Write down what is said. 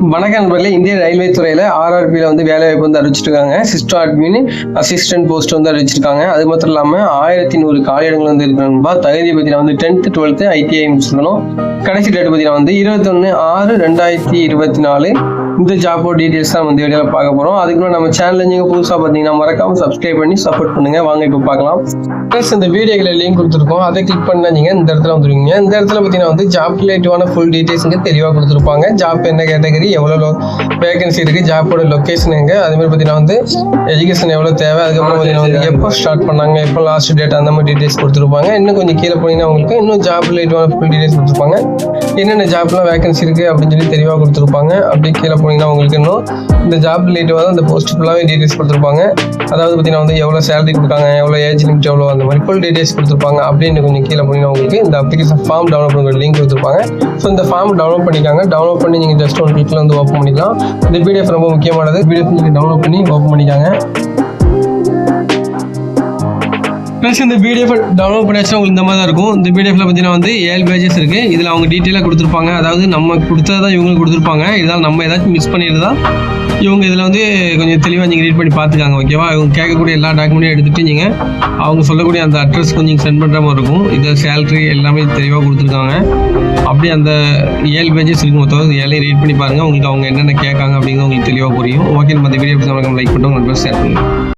வணக்கம் நண்பர்களே. இந்திய ரயில்வே துறையில் ஆர்ஆர்பியில் வந்து வேலை வாய்ப்பு வந்து அறிவிச்சிருக்காங்க. சிஸ்டம் அட்மின் அசிஸ்டன்ட் போஸ்ட் வந்து அறிவிச்சிருக்காங்க. அது மட்டும் இல்லாமல் ஆயிரத்தி நூறு காலியிடங்கள் வந்து இருக்கணும்பா தகுதி பற்றின வந்து டென்த்து டுவெல்த்து ஐடிஐ முடிச்சிருக்கணும். கடைசி டேட் பற்றின வந்து இருபத்தொன்று ஆறு ரெண்டாயிரத்தி இருபத்தி நாலு. இந்த ஜாப்போ டீட்டெயில்ஸ் தான் வந்து வீடியோவில் பார்க்க போகிறோம் அதுக்கு நம்ம சேனல் நீங்கள் புதுசாக பார்த்தீங்கன்னா மறக்காமல் சப்ஸ்கிரைப் பண்ணி சப்போர்ட் பண்ணுங்கள் வாங்க இப்போ பார்க்கலாம். ப்ளஸ் இந்த வீடியோவில் லிங்க் கொடுத்துருக்கோம். அதை கிளிக் பண்ணால் நீங்கள் இந்த இடத்துல வந்துருவீங்க. இந்த இடத்துல பார்த்தீங்கன்னா வந்து ஜாப் ரிலேட்டிவான ஃபுல் டீட்டெயில்ஸ் இங்கே தெளிவாக கொடுத்துருப்பாங்க. ஜாப் என்ன கேட்டகரி எவ்வளோ வேகன்சி இருக்குது ஜாப்போட லொக்கேஷன் எங்கே? அதுமாதிரி பார்த்தீங்கன்னா வந்து எஜுகேஷன் எவ்வளோ தேவை? அதுக்கப்புறம் பார்த்தீங்கன்னா வந்து எப்போ ஸ்டார்ட் பண்ணாங்க? எப்போ லாஸ்ட் டேட் அந்த மாதிரி டீட்டெயில்ஸ் கொடுத்துருப்பாங்க. இன்னும் கொஞ்சம் கீழே போனீங்கன்னா உங்களுக்கு இன்னும் ஜாப் ரிலேட்டிவான ஃபுல் டீட்டெயில்ஸ் கொடுத்துருப்பாங்க. என்னென்ன ஜாப்லாம் வேகன்சி இருக்குது அப்படின்னு சொல்லி தெளிவாக கொடுத்துருப்பாங்க. அப்படியே கீழே போனீங்கன்னா உங்களுக்கு இன்னும் இந்த ஜாப் ரிலேட்டிவாக தான் இந்த போஸ்ட் ஃபுல்லாகவே டீட்டெயில்ஸ் கொடுத்துருப்பாங்க. அதாவது பார்த்தீங்கன்னா வந்து எவ்வளோ சேலரி கொடுக்காங்க எவ்வளோ ஏஜ் லிமிட் எவ்வளோ அந்த மாதிரி ஃபுல் டீட்டெயில்ஸ் கொடுத்துருப்பாங்க அப்படின்னு கொஞ்சம் கீழே போனீங்கன்னா உங்களுக்கு இந்த அப்ளிகேஷன் ஃபார்ம் டவுன்லோட் பண்ணுற லிங்க் கொடுத்துருப்பாங்க. ஸோ இந்த ஃபார்ம் டவுன்லோட் பண்ணிக்காங்க. டவுன்லோட் பண்ணி நீங்கள் ஜஸ்ட் ஒன் கிளிக்கில் வந்து ஓப்பன் பண்ணிக்கலாம். இந்த பிடிஎஃப் ரொம்ப முக்கியமானது. பிடிஎஃப் நீங்கள் டவுன்லோட் பண்ணி ஓப்பன் பண்ணிக்காங்க. ப்ளஸ் இந்த பிடிஎஃப் டவுன்லோட் பண்ணியாச்சும் உங்களுக்கு இந்த மாதிரி தான் இருக்கும். இந்த பிடிஎஃப்ல பார்த்தீங்கன்னா வந்து ஏழு பேஜஸ் இருக்குது இதில் அவங்க டீட்டெயிலாக கொடுத்துருப்பாங்க. அதாவது நம்ம கொடுத்ததை தான் இவங்களுக்கு கொடுத்துருப்பாங்க. இதனால் நம்ம ஏதாச்சும் மிஸ் பண்ணியிருந்தா இவங்க இதில் வந்து கொஞ்சம் தெளிவாக நீங்கள் ரீட் பண்ணி பார்த்துக்காங்க ஓகேவா இவங்க கேட்கக்கூடிய எல்லா டாக்குமெண்ட்டையும் எடுத்துகிட்டு நீங்கள் அவங்க சொல்லக்கூடிய அந்த அட்ரஸ் கொஞ்சம் சென்ட் பண்ணுற மாதிரி இருக்கும். இது சேலரி எல்லாமே தெளிவாக கொடுத்துருக்காங்க. அப்படியே அந்த ஏழு பேஜஸ் இருக்கும் மொத்தம். ஏழையும் ரீட் பண்ணி பாருங்கள் உங்களுக்கு அவங்க என்னென்ன கேட்காங்க அப்படிங்கிறது உங்களுக்கு தெளிவாக புரியும். ஓகே நம்ம இந்த வீடியோ லைக் பண்ணுறோம் உங்களுக்கு ஷேர் பண்ணுங்கள்